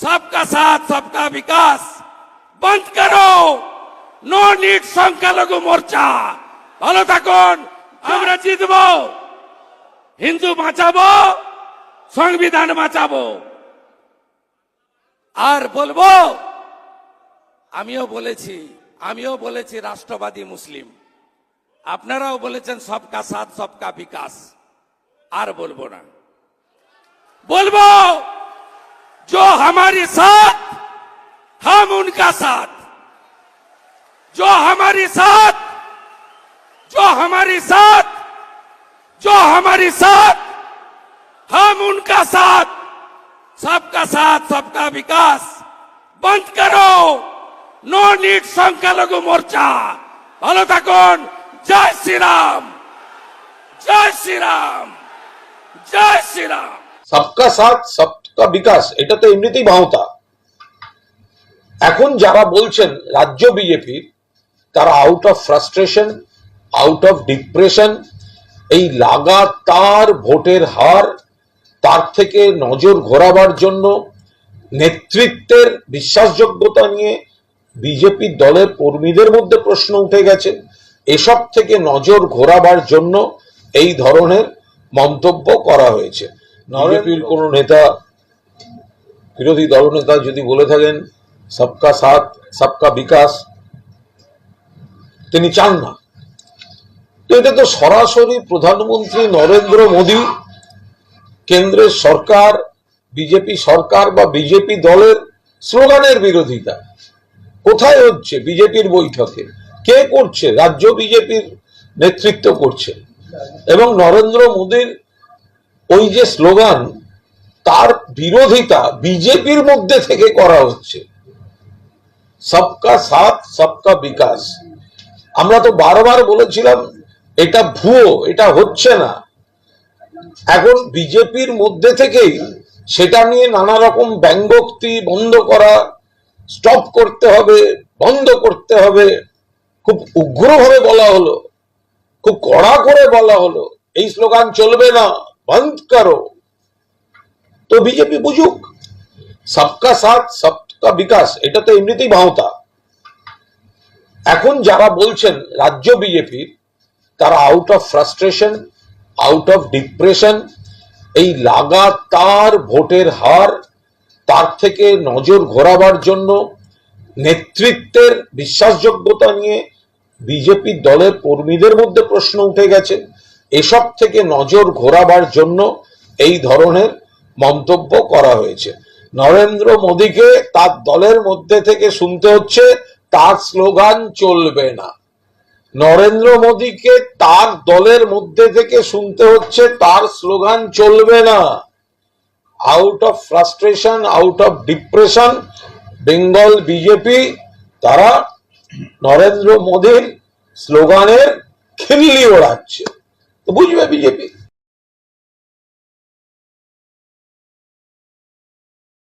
सबका साथ सबका विकास বন্ধ করো নো নিড সংখ্যালঘু মোর্চা ভালো থাকুন আমরা জিতবো হিন্দু বাঁচাবো সংবিধান বাঁচাবো আর বলবো আমিও বলেছি আমিও বলেছি রাষ্ট্রবাদী মুসলিম আপনারাও বলেছেন সবকা সাথ সবকা বিকাশ আর বলবো না বলবো जो हमारे साथ हम उनका साथ जो हमारे साथ जो हमारे साथ जो हमारे साथ हम उनका साथ सबका साथ सबका विकास बंद करो नो नीड সংখ্যালঘু মোর্চা ভালো থাকুন জয় শ্রীরাম জয় শ্রীরাম জয় শ্রীরাম সবকা সাথ সবকা বিকাশ এটা তো এমনিতেই ভাওতা এখন যারা বলছেন রাজ্য বিজেপি তারা out of frustration out of depression এই লাগাতার ভোটের হার তার থেকে নজর ঘোরাবার জন্য নেতৃত্বের বিশ্বাসযোগ্যতা নিয়ে বিজেপি দলের কর্মীদের মধ্যে প্রশ্ন উঠে গেছে। এসব থেকে নজর ঘোরাবার জন্য এই ধরনের মন্তব্য করা হয়েছে। বিজেপির কোন নেতা বিরোধী দলনেতা যদি বলে থাকেন, সবকা সাথ, সবকা বিকাশ, তিনি চান না। তো এটা তো সরাসরি প্রধানমন্ত্রী নরেন্দ্র মোদী, কেন্দ্রের সরকার, বিজেপি সরকার বা বিজেপি দলের স্লোগানের বিরোধিতা। কোথায় হচ্ছে বিজেপির বৈঠকে? কে করছে? রাজ্য বিজেপির নেতৃত্ব করছে। এবং নরেন্দ্র মোদীর ওই যে স্লোগান তার বিরোধিতা বিজেপির মধ্যে থেকে করা হচ্ছে। সবকা সাথ, সবকা বিকাশ। আমরা তো বারবার বলেছিলাম, এটা ভুয়ো, এটা হচ্ছে না। এখন বিজেপির মধ্যে থেকেই সেটা নিয়ে নানা রকম ব্যঙ্গোক্তি বন্ধ করা স্টপ করতে হবে, বন্ধ করতে হবে, খুব উগ্রভাবে বলা হলো, খুব কড়া করে বলা হলো, এই স্লোগান চলবে না, বন্ধ করো। তো বিজেপি বুঝুক। সবকা সাথ, সবকা বিকাশ, এটা তো এমনিতেই ভাওতা এখন যারা বলছেন রাজ্য বিজেপির তারা out of frustration out of depression এই লাগাতার ভোটের হার, তার থেকে নজর ঘোরাবার জন্য নেতৃত্বের বিশ্বাসযোগ্যতা নিয়ে বিজেপি দলের কর্মীদের মধ্যে প্রশ্ন উঠে গেছে। এসব থেকে নজর ঘোরাবার জন্য এই ধরনের মন্তব্য করা হয়েছে। নরেন্দ্র মোদীকে তার দলের মধ্যে থেকে শুনতে হচ্ছে, তার স্লোগান চলবে না। নরেন্দ্র মোদীকে তার দলের মধ্যে থেকে শুনতে হচ্ছে, তার স্লোগান চলবে না। Out of frustration out of depression Bengal BJP তারা নরেন্দ্র মোদীর স্লোগানের খিল্লি ওড়াচ্ছে। বুঝবে বিজেপি